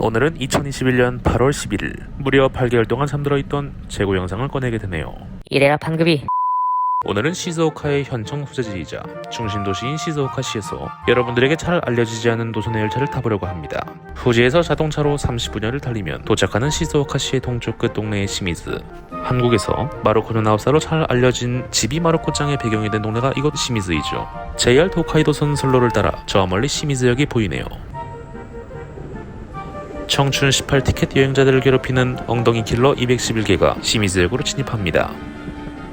오늘은 2021년 8월 11일 무려 8개월 동안 잠들어 있던 재고 영상을 꺼내게 되네요. 이래라 판급이 오늘은 시즈오카의 현청 소재지이자 중심 도시인 시즈오카시에서 여러분들에게 잘 알려지지 않은 노선의 열차를 타보려고 합니다. 후지에서 자동차로 30분여를 달리면 도착하는 시즈오카시의 동쪽 끝 동네의 시미즈. 한국에서 마루코 누나우사로 잘 알려진 지비 마루코짱의 배경이 된 동네가 이곳 시미즈이죠. JR 도카이도선 선로를 따라 저 멀리 시미즈역이 보이네요. 청춘 18 티켓 여행자들을 괴롭히는 엉덩이 킬러 211개가 시미즈역으로 진입합니다.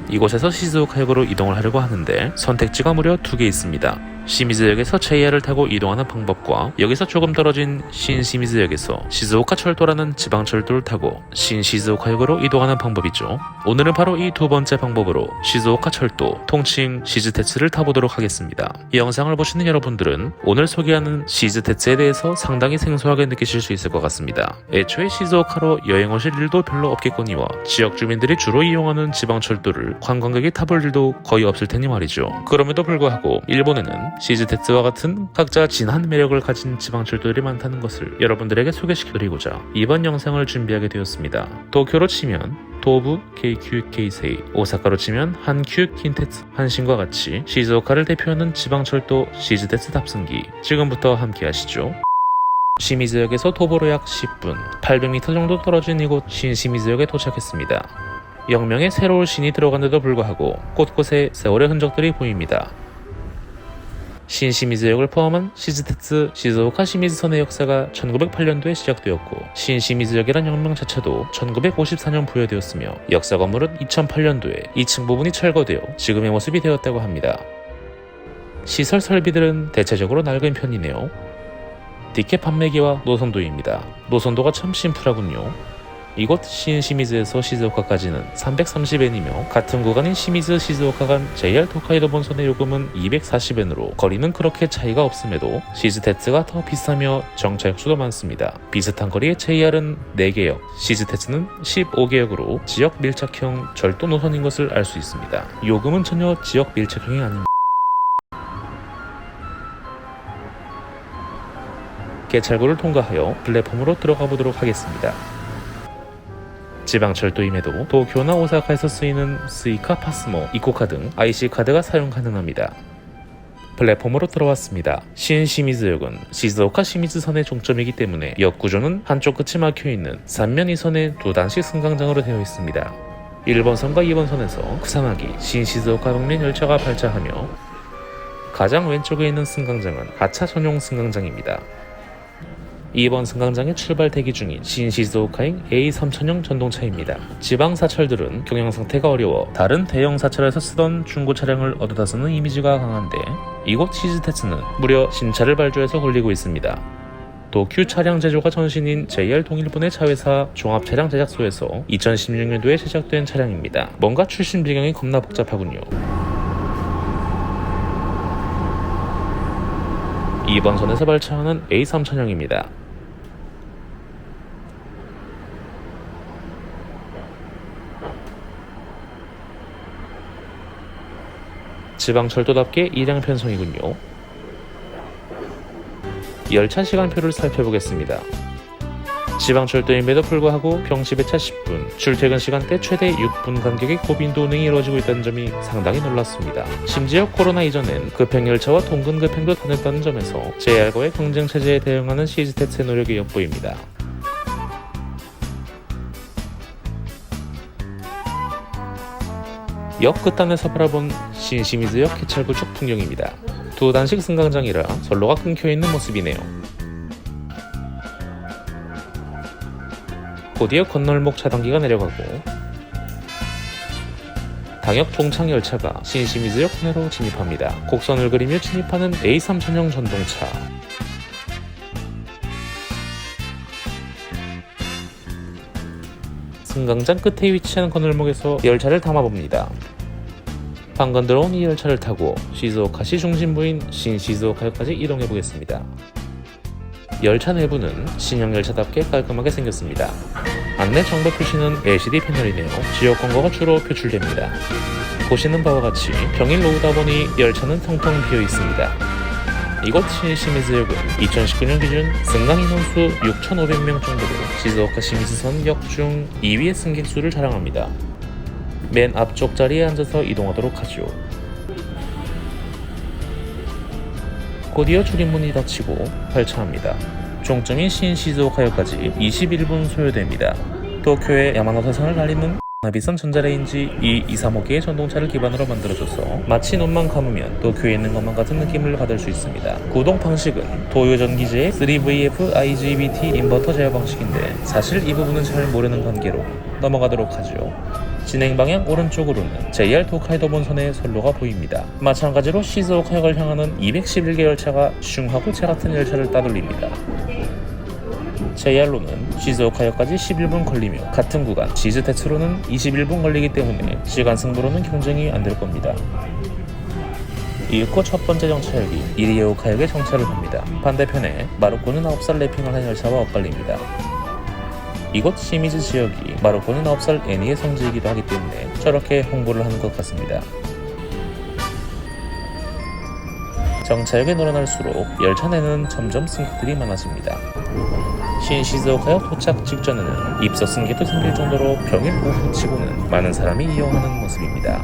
이곳에서 시즈오카역으로 이동을 하려고 하는데 선택지가 무려 두개 있습니다. 시미즈역에서 JR을 타고 이동하는 방법과 여기서 조금 떨어진 신시미즈역에서 시즈오카 철도라는 지방철도를 타고 신시즈오카역으로 이동하는 방법이죠. 오늘은 바로 이 두 번째 방법으로 시즈오카 철도, 통칭 시즈테츠를 타보도록 하겠습니다. 이 영상을 보시는 여러분들은 오늘 소개하는 시즈테츠에 대해서 상당히 생소하게 느끼실 수 있을 것 같습니다. 애초에 시즈오카로 여행 오실 일도 별로 없겠거니와 지역 주민들이 주로 이용하는 지방철도를 관광객이 타볼 일도 거의 없을 테니 말이죠. 그럼에도 불구하고 일본에는 시즈테츠와 같은 각자 진한 매력을 가진 지방철도들이 많다는 것을 여러분들에게 소개시켜드리고자 이번 영상을 준비하게 되었습니다. 도쿄로 치면 도부 KQ 케이세이, 오사카로 치면 한큐 킨테츠, 한신과 같이 시즈오카를 대표하는 지방철도 시즈테츠 탑승기 지금부터 함께 하시죠. 시미즈역에서 도보로 약 10분, 800m 정도 떨어진 이곳 신시미즈역에 도착했습니다. 영명에 새로운 신이 들어간데도 불구하고 곳곳에 세월의 흔적들이 보입니다. 신 시미즈 역을 포함한 시즈테츠 시즈오카 시미즈 선의 역사가 1908년도에 시작되었고 신 시미즈 역이란 영명 자체도 1954년 부여되었으며 역사 건물은 2008년도에 2층 부분이 철거되어 지금의 모습이 되었다고 합니다. 시설 설비들은 대체적으로 낡은 편이네요. 티켓 판매기와 노선도입니다. 노선도가 참 심플하군요. 이곳 신시미즈에서 시즈오카까지는 330엔이며 같은 구간인 시미즈 시즈오카 간 JR 토카이도 본선의 요금은 240엔으로 거리는 그렇게 차이가 없음에도 시즈테츠가 더 비싸며 정차역수도 많습니다. 비슷한 거리의 JR은 4개역, 시즈테츠는 15개역으로 지역 밀착형 절도 노선인 것을 알 수 있습니다. 요금은 전혀 지역 밀착형이 아닙니다. 개찰구를 통과하여 플랫폼으로 들어가 보도록 하겠습니다. 지방철도임에도 도쿄나 오사카에서 쓰이는 스이카, 파스모, 이코카 등 IC 카드가 사용 가능합니다. 플랫폼으로 들어왔습니다. 신시미즈역은 시즈오카 시미즈선의 종점이기 때문에 역 구조는 한쪽 끝이 막혀 있는 3면 2선의 두 단식 승강장으로 되어 있습니다. 1번선과 2번선에서 구상하기 신시즈오카 방면 열차가 발차하며 가장 왼쪽에 있는 승강장은 하차 전용 승강장입니다. 2번 승강장에 출발 대기 중인 신시즈오카행 A3000형 전동차입니다. 지방 사철들은 경영 상태가 어려워 다른 대형 사철에서 쓰던 중고 차량을 얻어다 쓰는 이미지가 강한데 이곳 시즈테츠는 무려 신차를 발주해서 굴리고 있습니다. 도큐 차량 제조가 전신인 JR 동일본의 차회사 종합차량 제작소에서 2016년도에 제작된 차량입니다. 뭔가 출신 배경이 겁나 복잡하군요. 2번 선에서 발차하는 A3000형입니다. 지방철도답게 일량 편성이군요. 열차 시간표를 살펴보겠습니다. 지방철도임에도 불구하고 병시 배차 10분, 출퇴근 시간대 최대 6분 간격의 고빈도 운행이 이루어지고 있다는 점이 상당히 놀랐습니다. 심지어 코로나 이전엔 급행열차와 동근급행도 다녔다는 점에서 JR과의 경쟁 체제에 대응하는 시즈테츠의 노력이 엿보입니다. 역 끝단에서 바라본 신시미즈역 개찰구 쪽 풍경입니다. 두 단식 승강장이라 선로가 끊겨 있는 모습이네요. 곧이어 건널목 차단기가 내려가고 당역 종착 열차가 신시미즈역 내로 진입합니다. 곡선을 그리며 진입하는 A3000형 전동차. 승강장 끝에 위치한 건널목에서 열차를 담아봅니다. 방금 들어온 이 열차를 타고 시즈오카시 중심부인 신시즈오카역까지 이동해 보겠습니다. 열차 내부는 신형 열차답게 깔끔하게 생겼습니다. 안내 정보 표시는 LCD 패널이네요. 지역 광고가 주로 표출됩니다. 보시는 바와 같이 평일 오후다 보니 열차는 텅텅 비어 있습니다. 이곳 신시미즈역은 2019년 기준 승강 인원수 6,500명 정도로 시즈오카 시미즈선 역 중 2위의 승객 수를 자랑합니다. 맨 앞쪽 자리에 앉아서 이동하도록 하죠. 곧이어 출입문이 닫히고 발차합니다. 종점인 신시즈오카역까지 21분 소요됩니다. 도쿄의 야마노사선을 달리는 나비선 전자레인지 E235개의 전동차를 기반으로 만들어져서 마치 눈만 감으면 도쿄에 있는 것만 같은 느낌을 받을 수 있습니다. 구동 방식은 도요 전기제의 3VF IGBT 인버터 제어 방식인데 사실 이 부분은 잘 모르는 관계로 넘어가도록 하죠. 진행 방향 오른쪽으로는 JR 도카이도 본선의 선로가 보입니다. 마찬가지로 시즈오카역을 향하는 211개 열차가 슝하고 제 같은 열차를 따돌립니다. JR로는 시즈오카역까지 11분 걸리며 같은 구간 시즈테츠로는 21분 걸리기 때문에 시간 승부로는 경쟁이 안 될 겁니다. 이윽고 첫 번째 정차역이 이리에오카역에 정차를 합니다. 반대편에 마루코는 9살 래핑을 한 열차와 엇갈립니다. 이곳 시미즈 지역이 마루코는 9살 애니의 성지이기도 하기 때문에 저렇게 홍보를 하는 것 같습니다. 정차역에 늘어날수록 열차 내는 점점 승객들이 많아집니다. 신시즈오카역 도착 직전에는 입서 승객도 생길 정도로 평일 오후치고는 많은 사람이 이용하는 모습입니다.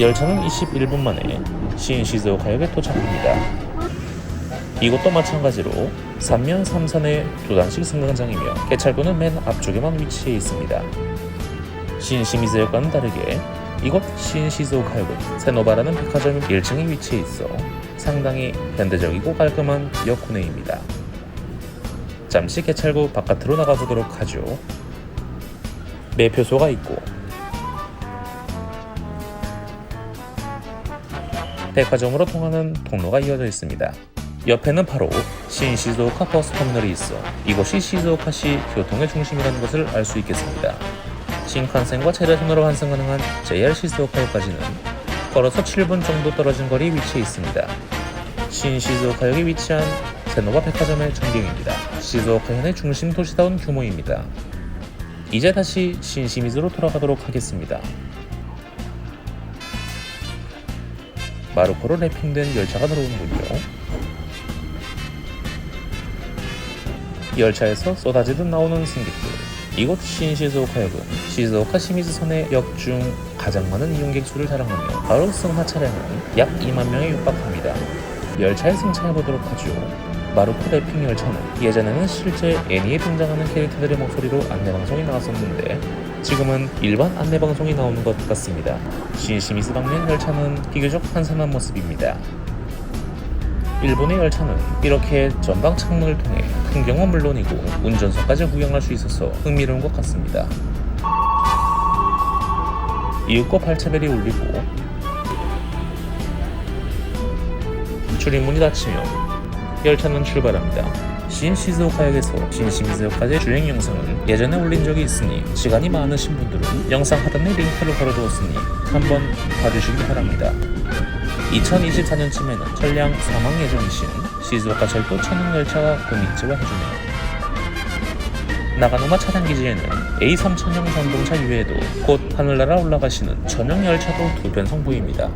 열차는 21분 만에 신시즈오카역에 도착합니다. 이곳도 마찬가지로 3면 3선의 두 단식 승강장이며 개찰구는 맨 앞쪽에만 위치해 있습니다. 신시미즈역과는 다르게 이곳 신시즈오카역은 세노바라는 백화점 1층에 위치해 있어 상당히 현대적이고 깔끔한 역 구내입니다. 잠시 개찰구 바깥으로 나가보도록 하죠. 매표소가 있고 백화점으로 통하는 통로가 이어져 있습니다. 옆에는 바로 신시즈오카 버스 터미널이 있어 이곳이 시즈오카시 교통의 중심이라는 것을 알 수 있겠습니다. 신칸센과 체르선으로 환승 가능한 JR 시즈오카역까지는 걸어서 7분 정도 떨어진 거리에 위치해 있습니다. 신시즈오카역에 위치한 세노바 백화점의 전경입니다. 시즈오카현의 중심 도시다운 규모입니다. 이제 다시 신시미즈로 돌아가도록 하겠습니다. 마루코로 랩핑된 열차가 들어오는군요. 열차에서 쏟아지듯 나오는 승객들. 이곳 신시즈오카역은 시즈오카 시미즈선의 역 중 가장 많은 이용객 수를 자랑하며 바로 승하 차량은 약 2만 명에 육박합니다. 열차에 승차해보도록 하죠. 마루코 랩핑 열차는 예전에는 실제 애니에 등장하는 캐릭터들의 목소리로 안내방송이 나왔었는데 지금은 일반 안내방송이 나오는 것 같습니다. 신시미스 방면 열차는 비교적 한산한 모습입니다. 일본의 열차는 이렇게 전방 창문을 통해 풍경은 물론이고 운전석까지 구경할 수 있어서 흥미로운 것 같습니다. 이윽고 발차벨이 울리고 출입문이 닫히며 열차는 출발합니다. 신시즈오카역에서 신시미즈역까지의 주행 영상은 예전에 올린 적이 있으니 시간이 많으신 분들은 영상 하단에 링크를 걸어두었으니 한번 봐주시기 바랍니다. 2024년쯤에는 전량 사망 예정이신 시즈오카 철도 천연 열차가 공익지화 해주네요. 나가노마 차량 기지에는 A3000형 전동차 이외에도 곧 하늘나라 올라가시는 전용 열차도 두 편성 보입니다.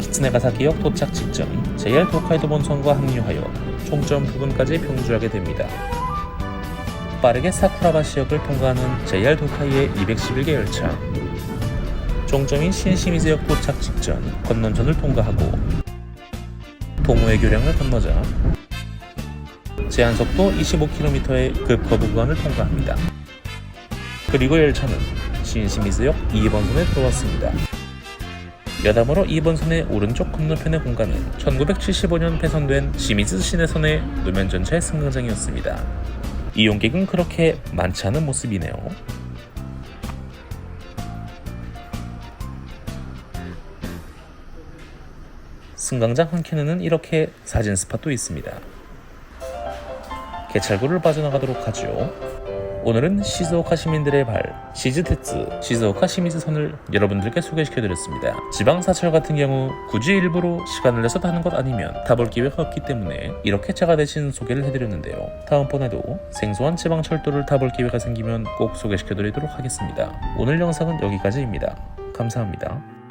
키츠네가사키역 도착 직전 JR 도카이도 본선과 합류하여 총점 부근까지 평주하게 됩니다. 빠르게 사쿠라바시역을 통과하는 JR 도카이의 211개 열차 종점인 신시미즈역 도착 직전 건넌전을 통과하고 도모의 교량을 건너자 제한속도 25km의 급커브 구간을 통과합니다. 그리고 열차는 신시미즈역 2번선에 들어왔습니다. 여담으로 2번선의 오른쪽 건너편의 공간은 1975년 폐선된 시미즈 시내선의 노면 전차의 승강장이었습니다. 이용객은 그렇게 많지 않은 모습이네요. 승강장 한켠에는 이렇게 사진 스팟도 있습니다. 개찰구를 빠져나가도록 하죠. 오늘은 시즈오카 시민들의 발, 시즈테츠, 시즈오카 시미즈선을 여러분들께 소개시켜드렸습니다. 지방사철 같은 경우 굳이 일부러 시간을 내서 타는 것 아니면 타볼 기회가 없기 때문에 이렇게 제가 대신 소개를 해드렸는데요. 다음번에도 생소한 지방 철도를 타볼 기회가 생기면 꼭 소개시켜드리도록 하겠습니다. 오늘 영상은 여기까지입니다. 감사합니다.